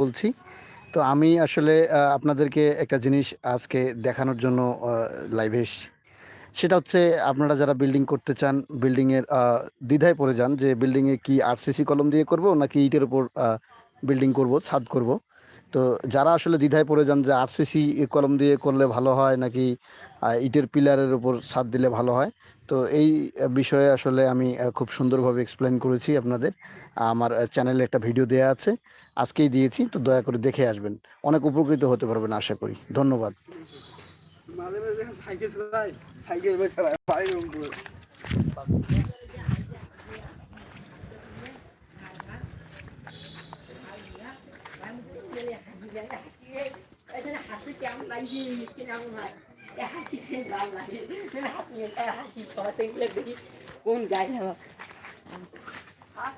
বলছি। তো আমি আসলে আপনাদেরকে একটা জিনিস আজকে দেখানোর জন্য লাইভে এসেছি। সেটা হচ্ছে, আপনারা যারা বিল্ডিং করতে চান বিল্ডিংয়ের দ্বিধায় পড়ে যান যে বিল্ডিংয়ে কি আরসিসি কলম দিয়ে করব, নাকি ইটের ওপর বিল্ডিং করব, ছাদ করব। তো যারা আসলে দ্বিধায় পড়ে যান যে আরসিসি কলম দিয়ে করলে ভালো হয় নাকি ইটের পিলারের উপর ছাদ দিলে ভালো হয়, তো এই বিষয়ে আসলে আমি খুব সুন্দরভাবে এক্সপ্লেন করেছি আপনাদের। আমার চ্যানেলে একটা ভিডিও দেওয়া আছে, আজকেই দিয়েছি, তো দয়া করে দেখে আসবেন। অনেক উপকৃত হতে পারবেন আশা করি। ধন্যবাদ। মাঝে মাঝে সাইকেল চালাই, সাইকেল হাসি কেমন লাগছে কেমন হয় হাসি সেই ভালো লাগে কোন গায়ে হাত